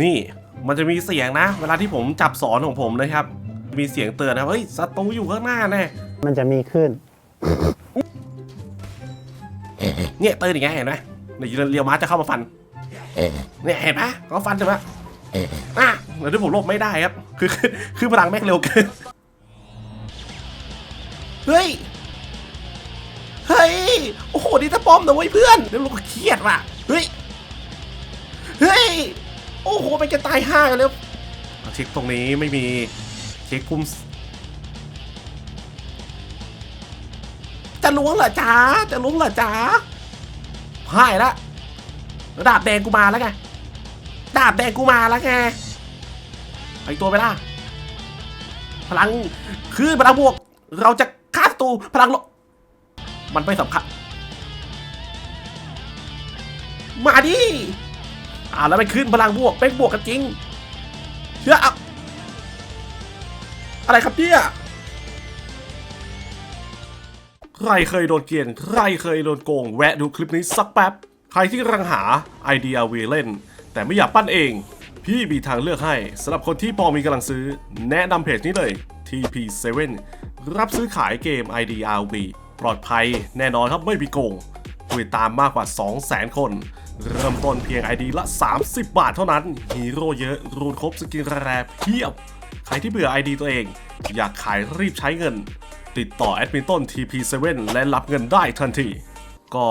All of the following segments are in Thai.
นี่มันจะมีเสียงนะ เวลาที่ผมจับสอนของผมนะครับ มีเสียงเตือนนะเฮ้ยศัตรูอยู่ข้างหน้าแน่มันจะมีขึ้น เนี่ยเตือนอย่างเงี้ยเห็นไหมเดี๋ยวเรียวม้าจะเข้ามาฟันเนี่ยเห็นไหมเขาฟันใช่ไหมอะเดี๋ยวที่ผมหลบไม่ได้ครับ คือคือคือพลังแม่งเร็วเกินเฮ้ยเฮ้ยโอ้โหนี่ถ้าป้อมนะเว้ยเพื่อนเดี๋ยวเราก็เครียดว่ะเฮ้ยเฮ้ย โอ้โหมันจะตายห้ากันแล้วเอาเช็คตรงนี้ไม่มีเช็คคุมจะล้วงเหรอจ๊ะจะล้วงเหรอจ๊ะหายละดาบแดงกูมาแล้วไงดาบแดงกูมาแล้วไงไอตัวไปล่ะพลังคือพลังบวก เราจะฆ่าศัตรูพลังลบมันไม่สำคัญมาดิ อ่าแล้วไปขึ้นพลังบวกเป็นบวกกันจริงเชื่ออาอะไรครับเนี่ยใครเคยโดนเกลียนใครเคยโดนโกง แวะดูคลิปนี้สักแป๊บ ใครที่กำลังหาไอเดียวีเล่น แต่ไม่อยากปั้นเอง พี่มีทางเลือกให้สำหรับคนที่พอมีกำลังซื้อ แนะนำเพจนี้เลย TP7 รับซื้อขายเกม IDRV ปลอดภัยแน่นอนครับไม่มีโกงผู้ติดตามมากกว่า 200,000 คน เริ่มต้นเพียง ID ละ 30 บาทเท่านั้น ฮีโร่เยอะ รูนครบสกินแรเพียบ ใครที่เบื่อ ID ตัวเอง อยากขายรีบใช้เงิน ติดต่อแอดมินต้น TP7 และรับเงินได้ทันที ก็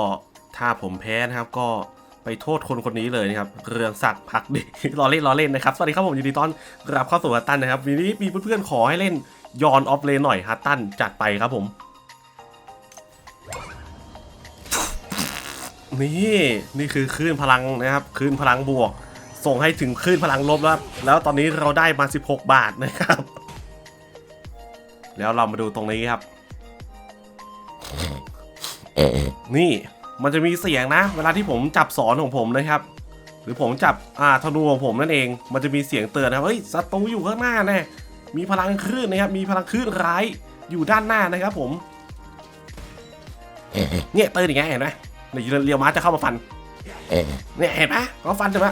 ถ้าผมแพ้นะครับก็ไปโทษคนคนนี้เลยนะครับ เรืองศักดิ์พักดีล้อเล่นล้อเล่นนะครับ สวัสดีครับผมยินดีต้อนรับเข้าสู่ฮัตตันนะครับวันนี้มีเพื่อนๆขอให้เล่นยอนออฟเลนหน่อยฮัตตันจัดไปครับผม นี่นี่คือคลื่นพลังนะครับคลื่นพลังบวก ส่งให้ถึงคลื่นพลังลบแล้วแล้วตอนนี้เราได้มา 16 บาทนะครับ แล้วเรามาดูตรงนี้ครับ นี่มันจะมีเสียงนะ เวลาที่ผมจับสอนของผมนะครับ หรือผมจับอ่าธนูของผมนั่นเอง มันจะมีเสียงเตือนนะครับเฮ้ยศัตรูอยู่ข้างหน้าแน่มีพลังคลื่นนะครับมีพลังคลื่นร้ายอยู่ด้านหน้านะครับผมเนี่ยเตือนอย่างเงี้ยเห็นไหม เดี๋ยวเรียวม้าจะเข้ามาฟันเนี่ยเห็นไหมเขาฟันใช่ไหม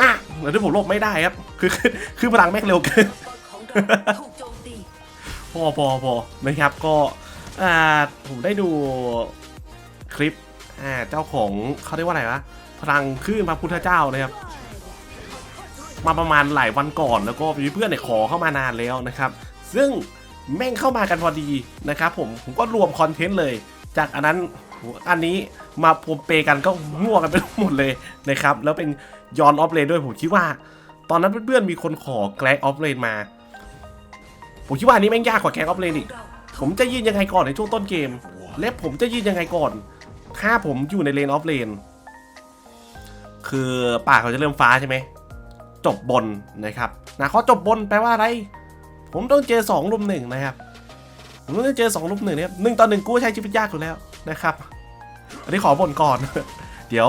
อะเดี๋ยวที่ผมหลบไม่ได้ครับ คือคือคือพลังแม่งเร็วเกินของเราถูกโจมตีพอพอพอนะครับก็อ่าผมได้ดูคลิปอ่าเจ้าของเขาเรียกว่าอะไรวะพลังคลื่นพระพุทธเจ้านะครับมาประมาณหลายวันก่อนแล้วก็มีเพื่อนเนี่ยขอเข้ามานานแล้วนะครับ ซึ่งแม่งเข้ามากันพอดีนะครับผมผมก็รวมคอนเทนต์เลย จากอันนั้น อันนี้มาพรมเปกันก็มั่วกันไปหมดเลยนะครับ แล้วเป็นยอนออฟเลนด้วยผมคิดว่า ตอนนั้นเพื่อนๆมีคนขอแกลกออฟเลนมา ผมคิดว่าอันนี้แม่งยากกว่าแกงออฟเลนอีก ผมจะยืนยังไงก่อนในช่วงต้นเกม และผมจะยืนยังไงก่อน ถ้าผมอยู่ในเลนออฟเลนคือป่าเขาจะเริ่มฟ้าใช่ไหมจบบนนะครับนะเขาจบบนแปลว่าอะไร ผมต้องเจอสองลุมหนึ่งนะครับผมต้องเจอสองลุมหนึ่งนะครับหนึ่งต่อหนึ่งกูใช้ชีวิตยากอยู่แล้วนะครับ อันนี้ขอบนก่อน เดี๋ยว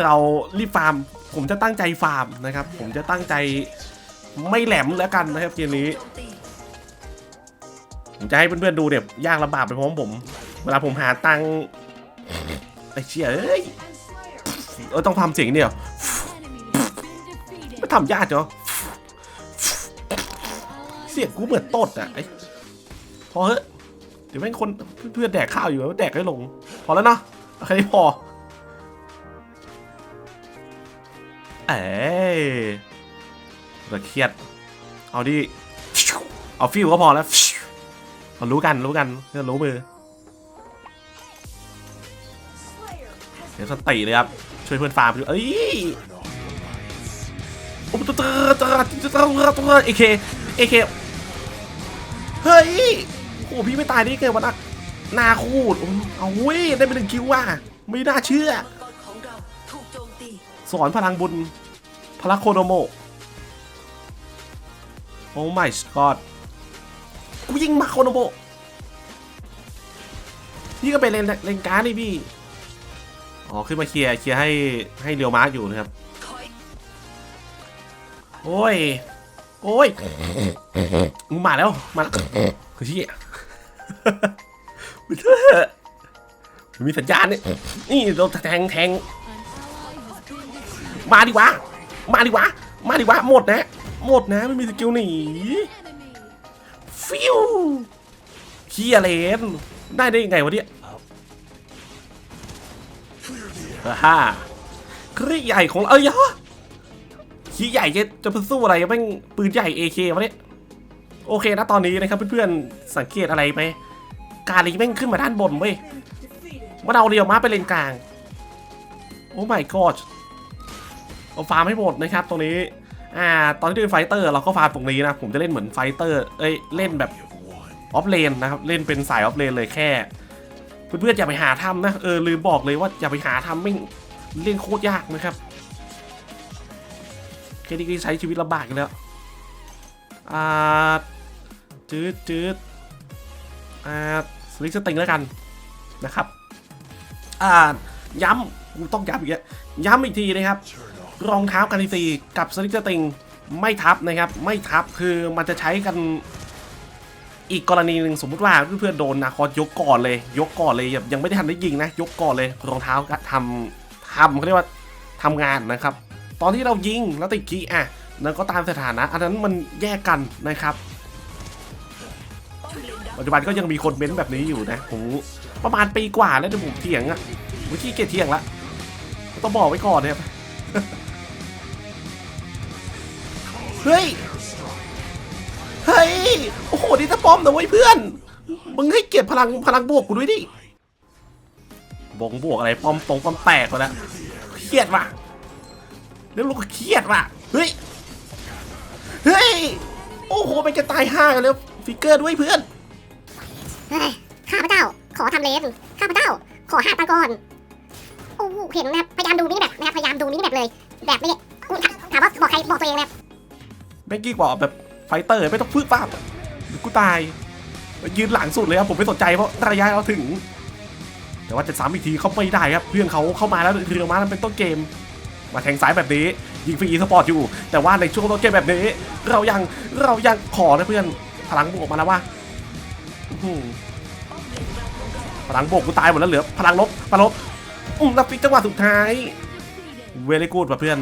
เรารีบฟาร์ม ผมจะตั้งใจฟาร์มนะครับ ผมจะตั้งใจไม่แหลมแล้วกันนะครับเกมนี้ ผมจะให้เพื่อนๆดูเนี่ยยากลำบากไปพร้อมผม เวลาผมหาตังไอ้เชี่ยเอ้ยเออต้องทำเสียงเนี่ยไม่ทำยากเหรอเสียงกูเหมือนตดอะไอ้พอเฮ้ยเดี๋ยวแม่งคนเพื่อนแดกข้าวอยู่แล้วแดกไม่ลง อแล้วเนาะโอเคพอ เอ้ยเราเครียด เอาดิ เอาฟิวก็พอแล้วเรารู้กันรู้กันเพื่อนรู้มือเดี๋ยวสติเลยครับ ช่วยเพื่อนฟาร์มอยู่เอ้ยโอ้ตัวตัวตัวตัวตัวตัวเอเคเอเคเฮ้ย โอ้พี่ไม่ตายได้ไงวะนัก นาคูดเอาเว้ยได้ไปหนึ่งคิวว่ะไม่น่าเชื่อ สอนพลังบุญพลังโคโดโมโอ้ไม่สกอดกูยิงมาโคโดโมพี่ก็ไปเล่นเล่นการ์ดนี่พี่ อ๋อ ขึ้นมาเคลียร์เคลียร์ให้ให้เรียวมาร์กอยู่นะครับ โอ้ย โอ้ย มึงมาแล้ว มาแล้วคือที่ ม่เถอะมีสัญญาณนี่นี่โดนแทงแทงมาดีกว่ามาดิวะ มาดิวะ หมดนะ หมดนะ ไม่มีสกิลหนี ฟิวเคียเลน ได้ได้ยังไงวะเนี่ยฮ่าครีใหญ่ของเราเอ้ยยะขี้ใหญ่จะจะไปสู้อะไรแม่งปืนใหญ่ AK วะเนี่ย โอเคนะตอนนี้นะครับเพื่อนๆ สังเกตอะไรไหม การลีแม่งขึ้นมาด้านบนเว้ยมันเอาเรียวมาไปเลนกลาง โอ้ my god เอาฟาร์มให้หมดนะครับตรงนี้ อ่า ตอนที่เป็นไฟเตอร์เราก็ฟาร์มตรงนี้นะ ผมจะเล่นเหมือนไฟเตอร์ เอ้ย เล่นแบบออฟเลนนะครับ เล่นเป็นสายออฟเลนเลยแค่ เพื่อนๆอย่าไปหาทำนะ เออลืมบอกเลยว่าอย่าไปหาทำไม่งเล่นโคตรยากนะครับแค่นี้ก็ใช้ชีวิตลำบากแล้ว อ่าจืดจืดอ่า ลิกสติงแล้วกันนะครับ อ่า ย้ำกูต้องย้ำอีกย้ำอีกทีนะครับ รองเท้ากันซีกับสลิกสติงไม่ทับนะครับ ไม่ทับคือมันจะใช้กันอีกกรณีหนึ่งสมมติว่าเพื่อนๆโดนนาคอสยกก่อนเลย ยกก่อนเลยยังไม่ได้ทันได้ยิงนะ ยกก่อนเลยรองเท้าก็ทำทำเขาเรียกว่าทำงานนะครับ ตอนที่เรายิงแล้วติดคีอะนั่นก็ตามสถานะ อันนั้นมันแยกกันนะครับ ปัจจุบันก็ยังมีคนเม้นแบบนี้อยู่นะผมประมาณปีกว่าแล้วที่ผมเถียงอะ่ะเมื่อกี้เกียจเถียงละต้องบอกไว้ก่อนเนี่ยเฮ้ยเฮ้ยโอ้โหนี่ถ้าป้อมนะเว้ยเพื่อนมึงให้เกียรติพลังพลังบวกกูด้วยดิบงบวกอะไรป้อมตรงป้อมแตกไปแล้วเครียดว่ะแล้วลูกก็เครียดว่ะเฮ้ยเฮ้ยโอ้โหเป็นจะตายห้ากันแล้วฟิกเกอร์ด้วยเพื่อน ข้าพเจ้า ขอทำเลนข้าพเจ้า ขอหาตะกอนโอ้เห็นนะครับพยายามดูมินิแบบนะครับพยายามดูมินิแบบเลย แบบไม่กูถามถามว่าบอกใครบอกตัวเองนะครับแม่งกี้กว่าแบบไฟเตอร์ไม่ต้องพึ่งป้าบกูตายยืนหลังสุดเลยครับผมไม่สนใจเพราะระยะเราถึง แต่ว่าจะซ้ำอีกทีเขาไม่ได้ครับเพื่อนเขาเข้ามาแล้วเรือมานั้นเป็นต้นเกม มาแทงสายแบบนี้ ยิงฟรีสปอร์ตอยู่ แต่ว่าในช่วงต้นเกมแบบนี้ เรายังเรายังขอนะเพื่อนพลังบวกมาแล้วว่า พลังบวกกูตายหมดแล้วเหลือ พลังลบพลังลบอืมแล้วฟิกจังหวะสุดท้าย เวลีกูดว่ะเพื่อน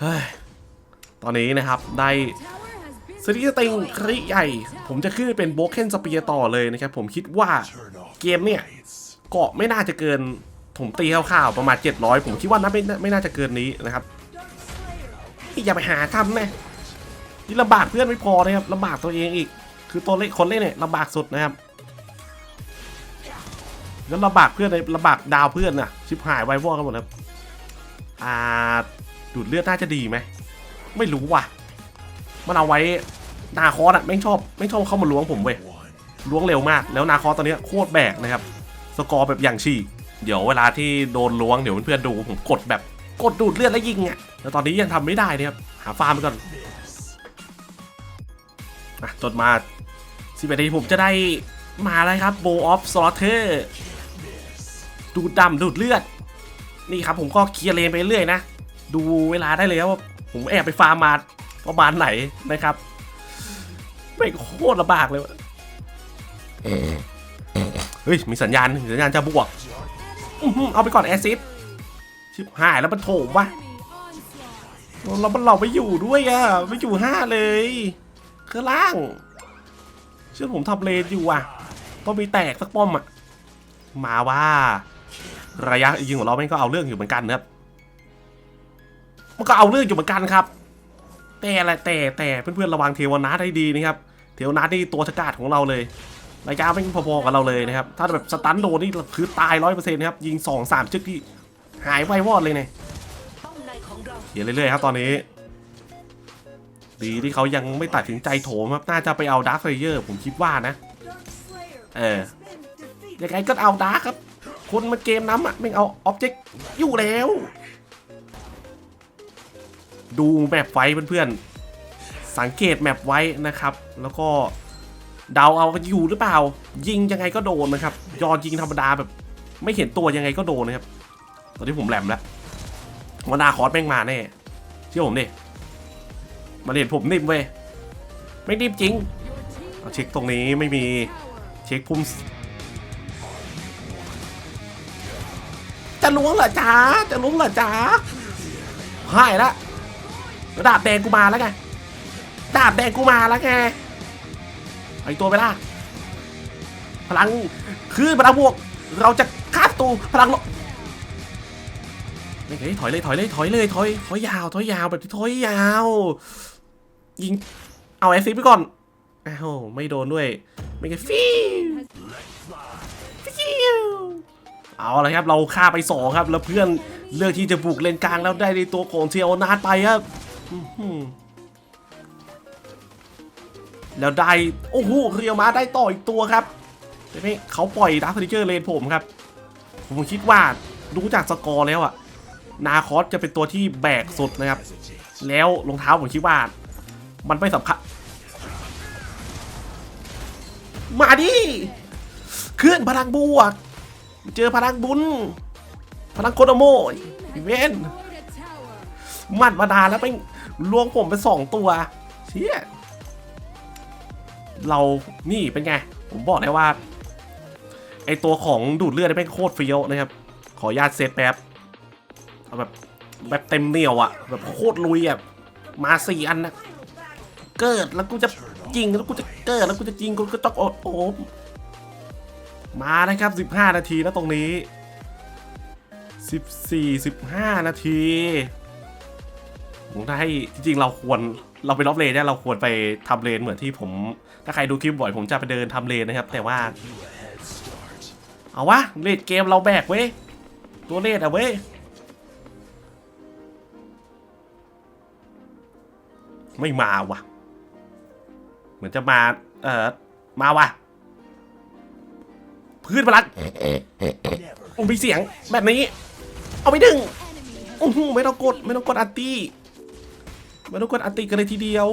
เฮ้ยตอนนี้นะครับได้สติสติงคริใหญ่ ผมจะขึ้นเป็นโบเคนสเปียต่อเลยนะครับ ผมคิดว่าเกมเนี่ยเกาะไม่น่าจะเกินผมตีคร่าวๆประมาณ 700 ผมคิดว่าน่าไม่ไม่น่าจะเกินนี้นะครับอย่าไปหาทำนะนี่ลำบากเพื่อนไม่พอนะครับลำบากตัวเองอีก คือตัวเล่นคนเล่นเนี่ยลำบากสุดนะครับแล้วลำบากเพื่อนเลยลำบากดาวเพื่อนน่ะชิบหายไววอกันหมดครับอ่าดูดเลือดน่าจะดีไหมไม่รู้ว่ะ มันเอาไว้นาคอสอะไม่ชอบไม่ชอบเข้ามาล้วงผมเว้ยล้วงเร็วมาก แล้วนาคอสตอนนี้โคตรแบกนะครับ สกอร์แบบอย่างฉีกเดี๋ยวเวลาที่โดนล้วงเดี๋ยวเพื่อนดูผมกดแบบกดดูดเลือดแล้วยิงอะแล้วตอนนี้ยังทำไม่ได้นะครับหาฟาร์มไปก่อนอะจดมา สิบนาทีผมจะได้มาแล้วครับโบออฟสลอเทอร์ดูดดำดูดเลือด นี่ครับผมก็เคลียร์เลนไปเรื่อยนะ ดูเวลาได้เลยว่าผมแอบไปฟาร์มมาประมาณไหนนะครับไม่งโคตรลำบากเลยว่ะเฮ้ย มีสัญญาณมีสัญญาณจะบวกอื้อหือเอาไปก่อนแอซิดชิบหายแล้วมันโถมว่ะเรามันเราไปอยู่ด้วยอะไม่อยู่ห้าเลยคือล่าง เชื่อผมทำเลนอยู่อะ ต้องมีแตกสักป้อมอะ มาว่า ระยะยิงของเราแม่งก็เอาเรื่องอยู่เหมือนกันนะครับ มันก็เอาเรื่องอยู่เหมือนกันครับ แต่อะไรแต่แต่เพื่อนๆระวังเทวนาทให้ดีนะครับ เทวนาทนี่ตัวฉกาจของเราเลยระยะไม่พอๆกับเราเลยนะครับ ถ้าแบบสตันโดนนี่คือตายร้อยเปอร์เซ็นต์นะครับยิงสองสามจึกที่หายไววอดเลยเนี่ยป้อมในของเราเขียนเรื่อยๆครับตอนนี้ ดีที่เขายังไม่ตัดสินใจโถมครับ น่าจะไปเอาดาร์คเยอร์ผมคิดว่านะ เออ ยังไงก็เอาดาร์คครับ คนมาเกมน้ำอะไม่งเอาออบเจกต์อยู่แล้ว ดูแมปไว้เพื่อนๆ สังเกตแมปไว้นะครับ แล้วก็เดาเอาอยู่หรือเปล่า ยิงยังไงก็โดนนะครับ ยอนยิงธรรมดาแบบ ไม่เห็นตัวยังไงก็โดนนะครับ ตอนนี้ผมแหลมแล้วว่านาคอสแม่งมาแน่ เชื่อผมดิ มาเห็นผมนิ่มเว้ยไม่นิ่มจริงเอาเช็คตรงนี้ไม่มีเช็คพุ่มจะล้วงเหรอจ๊ะจะล้วงเหรอจ๊ะหายละดาบแดงกูมาแล้วไงดาบแดงกูมาแล้วไงไอตัวไปล่ะพลังคือพลังบวก เราจะฆ่าศัตรูพลังลบไม่เคยถอยเลยถอยเลยถอยเลยถอยถอยยาวถอยยาวแบบถอยยาว ยิง เอาแอซิไปก่อน อ้าว ไม่โดนด้วย ไม่ไงฟิวฟิวเอาละครับ เราฆ่าไปสองครับ แล้วเพื่อนเลือกที่จะบุกเลนกลางแล้วได้ในตัวของเทียวนาดไปครับแล้วได้ โอ้โหเรียวมาได้ต่ออีกตัวครับเห็นไหมเขาปล่อยดาร์คฟิเจอร์เลนผมครับ ผมคิดว่าดูจากสกอร์แล้วอะนาคอสจะเป็นตัวที่แบกสุดนะครับ แล้วรองเท้าผมคิดว่า มันไม่สำคัญ มาดิเคลื่อนพลังบวก เจอพลังบุญ พลังโคโดโมอีเวนมันมานาแล้วไปลวงผมไปสองตัวเชี่ยเรานี่เป็นไง ผมบอกเลยว่า ไอตัวของดูดเลือดนี่เป็นโคตรเฟี้ยวนะครับ ขออนุญาตเซตแป๊บเอาแบบแบบเต็มเหนียวอะแบบโคตรลุยอะมาสี่อันนะ เกิดแล้วกูจะยิงแล้วกูจะเกิดแล้วกูจะยิงกูก็ต้องอดโอบมานะครับ 15 นาทีแล้วตรงนี้ 14 15 นาทีผมได้ให้จริงๆเราควรเราไปรอบเลนเนี่ยเราควรไปทำเลนเหมือนที่ผม ถ้าใครดูคลิปบ่อยผมจะไปเดินทำเลนนะครับ แต่ว่า เอาวะเลดเกมเราแบกเว้ยตัวเลดอะเว้ยไม่มาว่ะ เหมือนจะมา เอ่อ มาว่ะ พื้นพลังอุ้มีเสียงแบบนี้ เอาไปดึงโอ้โหไม่ต้องกด ไม่ต้องกดอันตี้ไม่ต้องกดอันตี้กันเลยทีเดียว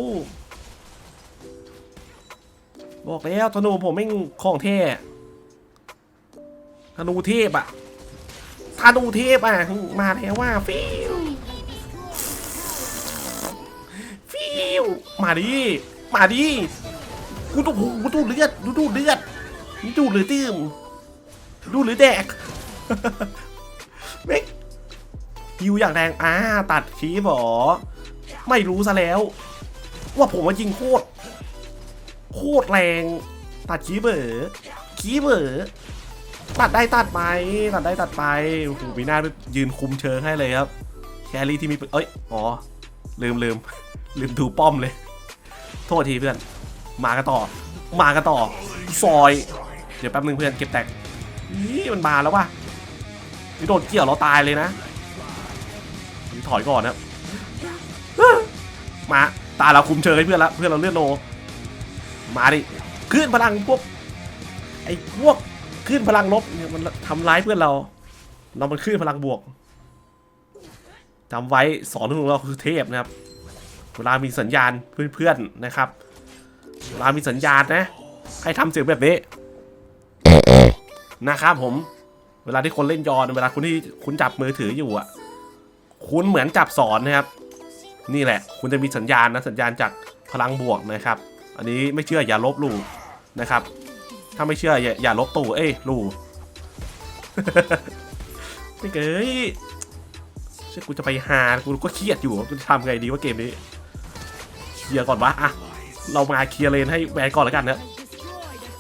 บอกแล้วธนูผมไม่งของเท่ธนูเทพอะธนูเทพอะมาแล้วว่าฟิวฟิวมาดิ มาดิกูดูกูดูเลือดดูดูเลือดนี่ดูหรือตื้มดูหรือแดกเม่งฮิวอย่างแรงอ่าตัดคีบหรอไม่รู้ซะแล้ว ว่าผมว่ายิงโคตรโคตรแรง ตัดคีเบอร์คีเบอร์ตัดได้ตัดไปตัดได้ตัดไปโอ้โหมีหน้ายืนคุมเชิงให้เลยครับแครี่ที่มีเอ้ยอ๋อลืมลืมลืมดูป้อมเลย โทษทีเพื่อน มากันต่อ มากันต่อ ซอย เดี๋ยวแป๊บนึงเพื่อนเก็บแตกนี่มันมาแล้วว่ะนี่โดนเกี่ยวเราตายเลยนะถอยก่อนนะมาตาเราคุมเชิงให้เพื่อนละเพื่อนเราเลื่อนโล มาดิขึ้นพลังพวกไอ้พวกขึ้นพลังลบเนี่ยมันทำร้ายเพื่อนเรา เรามันขึ้นพลังบวกจำไว้สอนของเราคือเทพนะครับ เวลามีสัญญาณเพื่อนๆนะครับ เวลามีสัญญาณนะ ให้ทำเสียงแบบนี้นะครับผม เวลาที่คนเล่นยอนเวลาคุณที่คุณจับมือถืออยู่อะ คุณเหมือนจับสอนนะครับ นี่แหละ คุณจะมีสัญญาณนะสัญญาณจากพลังบวกนะครับ อันนี้ไม่เชื่ออย่าลบลู่นะครับ ถ้าไม่เชื่ออย่าอย่าลบตู่เอ้ยลู่ไม่เกยเชื่อกูจะไปหากูก็เครียดอยู่กูจะทำไงดีว่าเกมนี้ เคลียร์ก่อนวะอะเรามาเคลียร์เลนให้แวนก่อนแล้วกันนะ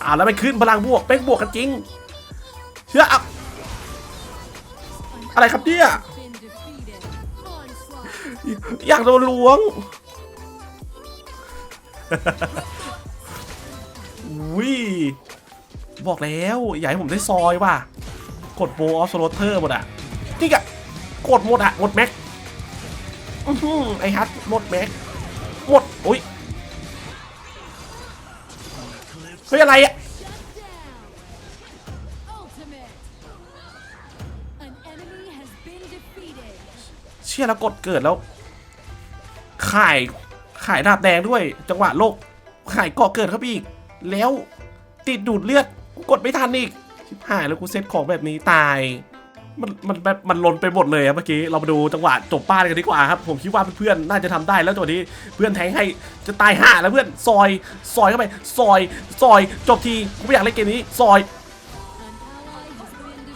อ่าแล้วไปขึ้นพลังบวกเป็นบวกกันจริงเชื่ออะอะไรครับเนี่ยอยากโดนล้วงอุ้ยบอกแล้วอย่าให้ผมได้ซอยว่ะ กดโบออฟสโลเทอร์หมดอะนี่กะกดหมดอะ หมดแม็กอือไอฮัทหมดแม็ก หมดอุ้ยเฮ้ยอะไรอะเชี่ยแล้วกดเกิดแล้วขายขายดาบแดงด้วย จังหวะโลกขายเกาะเกิดครับอีก แล้วติดดูดเลือดกูกดไม่ทันอีกชิบหายแล้วกูเซตของแบบนี้ตาย มันมันแบบมันลนไปหมดเลยอะเมื่อกี้เรามาดูจังหวะจบป้านกันดีกว่าครับ ผมคิดว่าเพื่อนๆน่าจะทำได้แล้วตังหวะนี้เพื่อนแทงให้จะตายห่าแล้วเพื่อนซอยซอยเข้าไปซอยซอยจบทีกูไม่อยากเล่นเกมนี้ซอย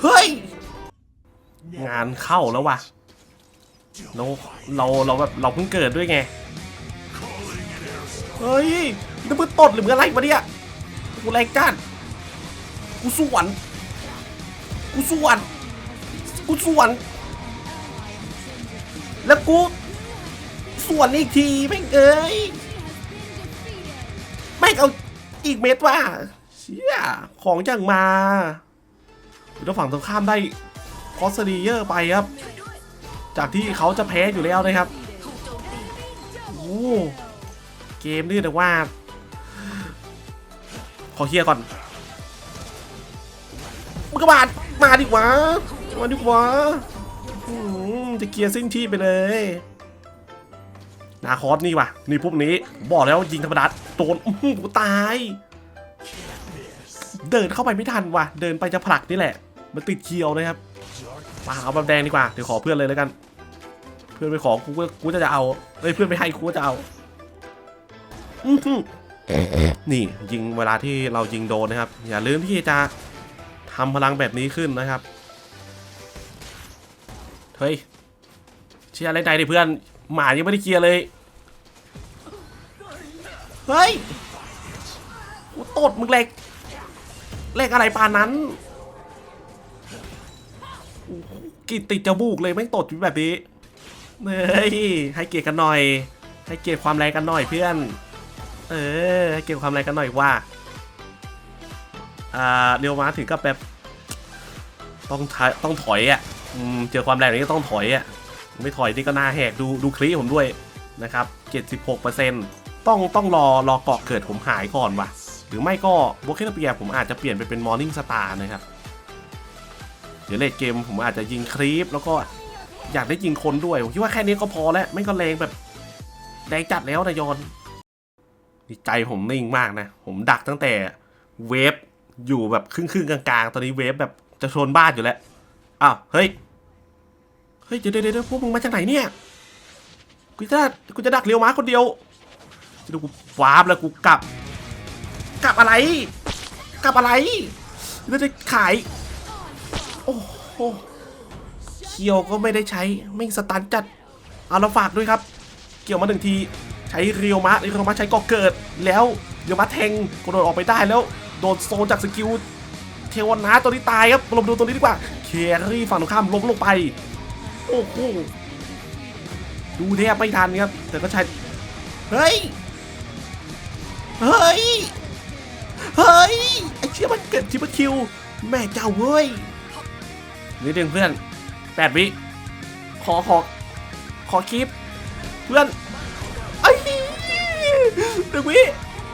เฮ้ยงานเข้าแล้วว่ะเราเราเราแบบเราเพิ่งเกิดด้วยไงเฮ้ยนี่มึงตดหรือมึงอะไรมาเนี่ยกูแรงจัดกูสวนกูสวน กูสวน แล้วกูสวนอีกทีแม่งเอ้ยแม่งเอาอีกเม็ดว่ะเชี่ยของจังมาแล้วฝั่งตรงข้ามได้คอสเดีเยอร์ไปครับ จากที่เขาจะแพ้อยู่แล้วนะครับโอ้เกมนี่แต่ว่า ขอเคลียร์ก่อนมึงก็มามาดิวะ มาดิวะอืมจะเคลียร์สิ้นที่ไปเลยนาคอสนี่ว่ะ นี่พวกนี้ บอกแล้วยิงธรรมดาโดนอื้อหือกูตาย เดินเข้าไปไม่ทันว่ะ เดินไปจะผลักนี่แหละ มันติดเคียวนะครับมาเอาแบบแดงดีกว่า เดี๋ยวขอเพื่อนเลยแล้วกัน เพื่อนไปขอกูก็กูจะจะเอาเอ้ยเพื่อนไปให้กูก็จะเอาอืนี่ยิงเวลาที่เรายิงโดนนะครับ อย่าลืมที่จะทำพลังแบบนี้ขึ้นนะครับ เฮ้ยเชียร์อะไรใดดิเพื่อน หมายังไม่ได้เคลียร์เลย เฮ้ยกูตดมึงเล็กเล็กอะไรปานนั้นกินติดจมูกเลยแม่ตดแบบนี้เฮ้ยให้เกียรติกันหน่อย ให้เกียรติความแรงกันหน่อยเพื่อน เออให้เกียรติความแรงกันหน่อยว่าอ่าเรียวมาถึงกับแบบต้องถอยต้องถอยอะ อืมเจอความแรงนี้ก็ต้องถอยอะไม่ถอยนี่ก็หน้าแหกดูดูคลิปผมด้วยนะครับ76%ต้องต้องรอรอเกาะเกิดผมหายก่อนว่ะ หรือไม่ก็โบเคนเปียผมอาจจะเปลี่ยนไปเป็นมอร์นิ่งสตาร์นะครับ เดี๋ยวเลดเกมผมอาจจะยิงคลิปแล้วก็อยากได้ยิงคนด้วย ผมคิดว่าแค่นี้ก็พอแล้ว ไม่ก็แรงแบบแรงจัดแล้วนายอนนี่ใจผมนิ่งมากนะ ผมดักตั้งแต่เวฟอยู่แบบครึ่งๆกลางๆ ตอนนี้เวฟแบบจะชนบ้านอยู่แล้ว อ้าว เฮ้ย เฮ้ย เดี๋ยวเดี๋ยวพวกมึงมาจากไหนเนี่ย กูจะกูจะดักเลี้ยวม้าคนเดียวจะดูกูฟาบแล้วกูกลับ กลับอะไร กลับอะไรแล้วจะขาย โอ้โหเคียวก็ไม่ได้ใช้ไม่สตันจัด เอาเราฝากด้วยครับ เกี่ยวมาหนึ่งที ใช้เรียวมะเรียวมะใช้ก่อเกิด แล้วเรียวมะแทงกระโดดออกไปได้แล้ว โดนโซนจากสกิล เทวนาตัวนี้ตายครับลงดูตัวนี้ดีกว่า เครี่ฝั่งตรงข้ามล้มลงไป โอ้โห ดูแทบไม่ทันครับ แต่ก็ใช้ เฮ้ย เฮ้ย เฮ้ย ไอ้เชี่ยมันเกิดทิปเปอร์คิว แม่เจ้าเว้ยนิดนึงเพื่อนแปดวิ ขอขอ ขอคลิป เพื่อนไอ้หนึ่งวิ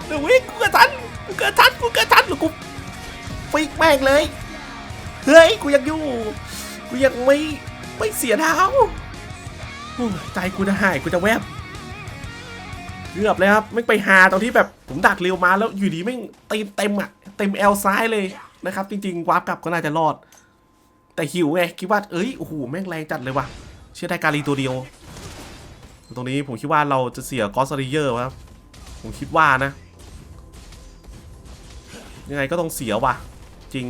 หนึ่งวิกูเกิดทันกูเกิดทันกูเกิดทันหรือกู ฟิกแม่งเลย เฮ้ย กูยังอยู่ กูยังไม่ไม่เสียดาวโอ้ยใจกูจะหาย กูจะแวบเกือบเลยครับไม่ไปหาตอนที่แบบผมดักเร็วมาแล้วอยู่ดีไม่งตีเต็มอะเต็มแอลซ้ายเลยนะครับ จริงๆวาร์ปกลับก็น่าจะรอด แต่หิวไงคิดว่าเอ้ยโอ้โหแม่งแรงจัดเลยว่ะ เชื่อได้การีตัวเดียว ตรงนี้ผมคิดว่าเราจะเสียกอสเยอร์ครับผมคิดว่านะ ยังไงก็ต้องเสียว่ะ จริง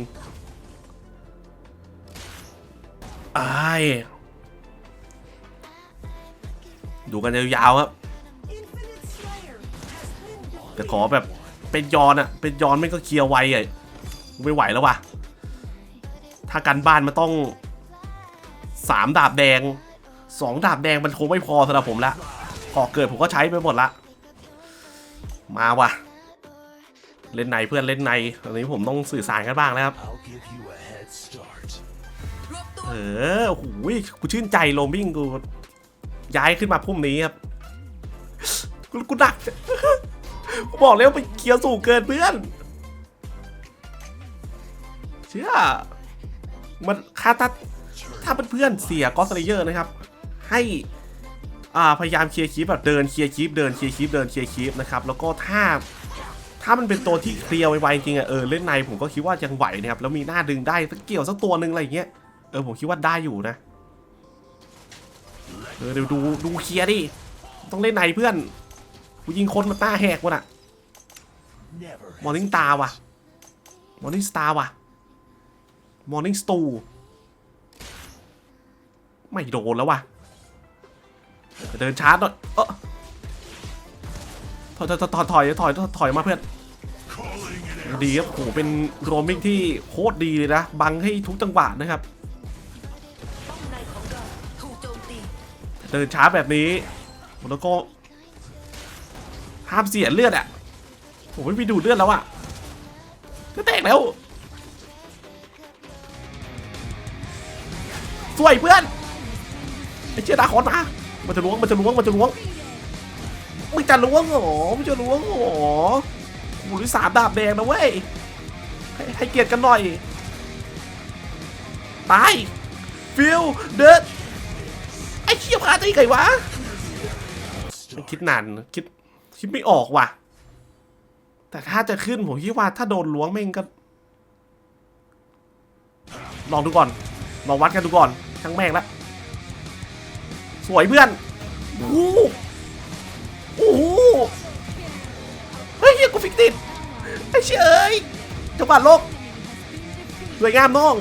อายดูกันยาวๆครับ แต่ขอแบบเป็นยอนอะเป็นยอนไม่ก็เคลียร์ไวอะไม่ไหวแล้ววะถ้ากันบ้านมันต้องสามดาบแดงสองดาบแดงมันคงไม่พอสำหรับผมละขอเกิดผมก็ใช้ไปหมดละ มาว่ะ เล่นในเพื่อนเล่นในตอนนี้ผมต้องสื่อสารกันบ้างแล้วครับ เออโอ้โหกูชื่นใจโรมบิ้งกู ย้ายขึ้นมาพุ่มนี้ครับ กูกูดักกูบอกแล้วไปเคลียร์สูงเกินเพื่อน เชื่อ มันค่าถ้าถ้าเพื่อนเสียกอสเลเยอร์นะครับ ให้อ่าพยายามเคลียร์คลิปแบบเดินเคลียร์คลิปเดินเคลียร์คลิปเดินเคลียร์คลิปนะครับ แล้วก็ถ้า ถ้ามันเป็นตัวที่เคลียร์ไวๆจริงอะเออเล่นในผมก็คิดว่ายังไหวนะครับแล้วมีหน้าดึงได้สักเกี่ยวสักตัวหนึ่งอะไรอย่างเงี้ยเออผมคิดว่าได้อยู่นะเออเดี๋ยวดูดูเคลียร์ดิต้องเล่นในเพื่อนกูยิงคนมาตาแหกวะน่ะมอร์นิ่งตาว่ะมอร์นิ่งสตาร์ว่ะมอร์นิ่งสตูไม่โดนแล้วว่ะเดินช้าหน่อยเออถอยถอยถอยถอยถอยถอยถอยมาเพื่อน ดีครับโหเป็นโรมิ่งที่โคตรดีเลยนะ บังให้ทุกจังหวะนะครับ เดินช้าแบบนี้แล้วก็ห้ามเสียเลือดอะโอ้ไม่มีดูเลือดแล้วอะจะแตกแล้วสวยเพื่อนไอ้เชี่ยดาคอนมา มันจะล้วง มันจะล้วง มันจะล้วง มึงจะล้วงเหรอมึงจะล้วงเหรอ โอ้ยสามดาบแดงนะเว้ยให้ให้เกียรติกันหน่อย ตาย ฟิลเดินไอ้เชี่ยพาได้ไงวะ คิดนานคิด คิดไม่ออกว่ะ แต่ถ้าจะขึ้นผมคิดว่าถ้าโดนล้วงแม่งก็ ลองดูก่อน ลองวัดกันดูก่อน ทั้งแม่งละ สวยเพื่อน โอ้โหโอ้โห ฮ้ยเฮียกูฟิกติดไอ้เชยจังหวัดโลก สวยงามน้อง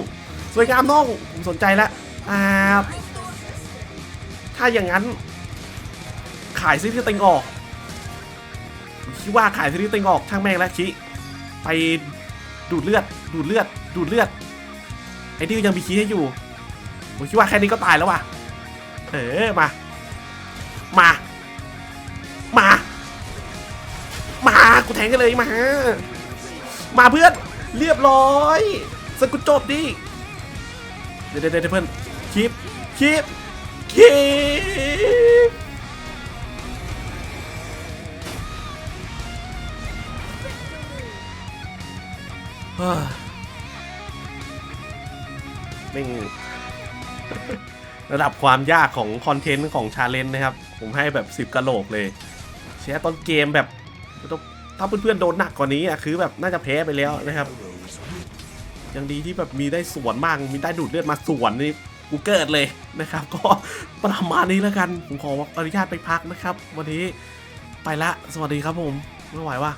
สวยงามน้องผมสนใจแล้วอ่าถ้าอย่างนั้น ขายซิที่ติงออกคิดว่าขายซิที่ติงออกช่างแม่งแล้วคิไปดูดเลือด ดูดเลือด ดูดเลือด ไอ้นี่ยังมีคีให้อยู่ ผมคิดว่าแค่นี้ก็ตายแล้วว่ะ เออมา งกันเลยมา มาเพื่อนเรียบร้อยสกุจบดิเดี๋ยวเดี๋ยวเดี๋ยวเพื่อนคลิปคลิปคลิปเร่งระดับความยากของคอนเทนต์ของชาเลนจ์นะครับ ผมให้แบบ 10กะโหลกเลยเชียต้นเกมแบบ ถ้าเพื่อนๆโดนหนักกว่านี้อะคือแบบน่าจะแพ้ไปแล้วนะครับ ยังดีที่แบบมีได้สวนมางมีได้ดูดเลือดมาสวนนี่กูเกิดเลยนะครับ ก็ประมาณนี้แล้วกันผมขออนุญาตไปพักนะครับ วันนี้ไปละสวัสดีครับผมไม่ไหวว่ะ